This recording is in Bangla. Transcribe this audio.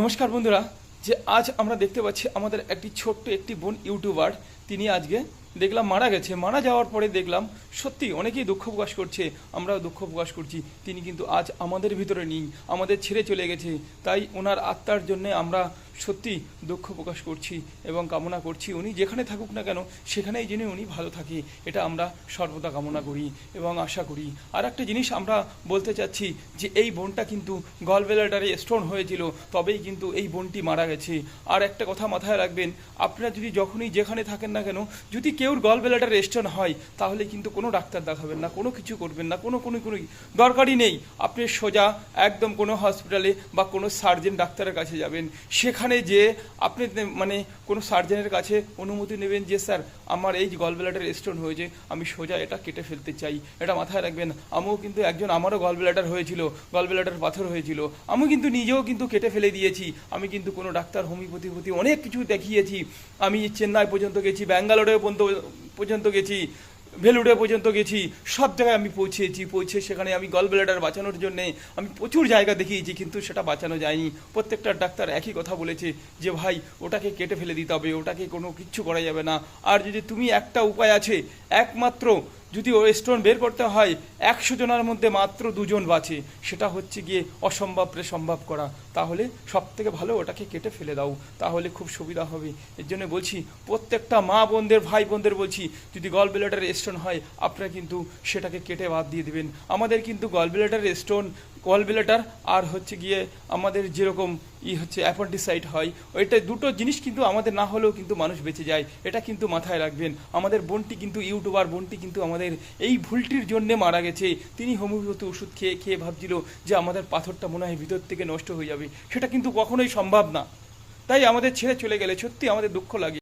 নমস্কার বন্ধুরা, যে আজ আমরা দেখতে পাচ্ছি আমাদের একটি ছোট্ট একটি বোন ইউটিউবার, তিনি আজকে দেখলাম মারা গেছে। মারা যাওয়ার পরে দেখলাম সত্যি অনেকেই দুঃখ প্রকাশ করছে, আমরাও দুঃখ প্রকাশ করছি। তিনি কিন্তু আজ আমাদের ভিতরে নেই, আমাদের ছেড়ে চলে গেছে। তাই ওনার আত্মার জন্য আমরা সত্যি দুঃখ প্রকাশ করছি এবং কামনা করছি উনি যেখানে থাকুক না কেন, সেখানেই যেন উনি ভালো থাকে, এটা আমরা সর্বদা কামনা করি এবং আশা করি। আর একটা জিনিস আমরা বলতে চাচ্ছি যে এই বোনটা কিন্তু গলবেলাটারে স্টোন হয়েছিল, তবেই কিন্তু এই বোনটি মারা গেছে। আর একটা কথা মাথায় রাখবেন, আপনারা যদি যখনই যেখানে থাকেন না কেন, যদি কেউর গলবেলাটার স্টোন হয়, তাহলে কিন্তু কোনো ডাক্তার দেখাবেন না, কোনো কিছু করবেন না, কোনো কোনো কোনো দরকারই নেই। আপনি সোজা একদম কোনো হসপিটালে বা কোনো সার্জেন ডাক্তারের কাছে যাবেন, সেখানে যে আপনি মানে কোনো সার্জেনের কাছে অনুমতি নেবেন যে, স্যার, আমার এই গলবেলাটার স্টোন হয়েছে, আমি সোজা এটা কেটে ফেলতে চাই। এটা মাথায় রাখবেন। আমিও কিন্তু একজন, আমারও গলবেলাটার হয়েছিল গলবেলাটার পাথর হয়েছিল। আমি কিন্তু নিজেও কিন্তু কেটে ফেলে দিয়েছি। আমি কিন্তু কোনো ডাক্তার, হোমিওপ্যাথি অনেক কিছু দেখিয়েছি। আমি চেন্নাই পর্যন্ত গেছি ব্যাঙ্গালোরে পর্যন্ত পর্যন্ত গেছি। ভেলুড়ে পর্যন্ত গেছি, সব জায়গায় আমি পৌঁছেছি, পৌঁছে সেখানে আমি গল ব্লাডার বাঁচানোর জন্যে আমি প্রচুর জায়গা দেখিয়েছি, কিন্তু সেটা বাঁচানো যায়নি। প্রত্যেকটা ডাক্তার একই কথা বলেছে যে, ভাই, ওটাকে কেটে ফেলে দিতে হবে, ওটাকে কোনো কিচ্ছু করা যাবে না। আর যদি তুমি একটা উপায় আছে, একমাত্র যদি ও স্টোন বের করতে হয়, একশো জনের মধ্যে মাত্র দুজন বাঁচে। সেটা হচ্ছে গিয়ে অসম্ভবরে সম্ভব করা। তাহলে সব থেকে ভালো ওটাকে কেটে ফেলে দাও। তাহলে খুব সুবিধা হবে। এর জন্য বলছি, প্রত্যেকটা মা বোনদের, ভাই বোনদের বলছি, যদি গল ব্লেডার স্টোন হয়, আপনারা কিন্তু সেটাকে কেটে বাদ দিয়ে দেবেন। আমাদের কিন্তু gall bladder stone gall bladder আর হচ্ছে গিয়ে আমাদের যেরকম ই হচ্ছে অ্যাপেন্ডিসাইট হয়, ওইটা দুটো জিনিস কিন্তু আমাদের না হলেও কিন্তু মানুষ বেঁচে যায়। এটা কিন্তু মাথায় রাখবেন। আমাদের বোনটি কিন্তু ইউটিউবার, বোনটি কিন্তু আমাদের এই ভুলটির জন্যে মারা গেছে। তিনি হোমিওপ্যাথি ওষুধ খেয়ে খেয়ে ভাবছিল যে আমাদের পাথরটা মনে হয় ভিতর থেকে নষ্ট হয়ে যাবে। সেটা কিন্তু কখনোই সম্ভব না। তাই আমাদের ছেড়ে চলে গেলে সত্যি আমাদের দুঃখ লাগে।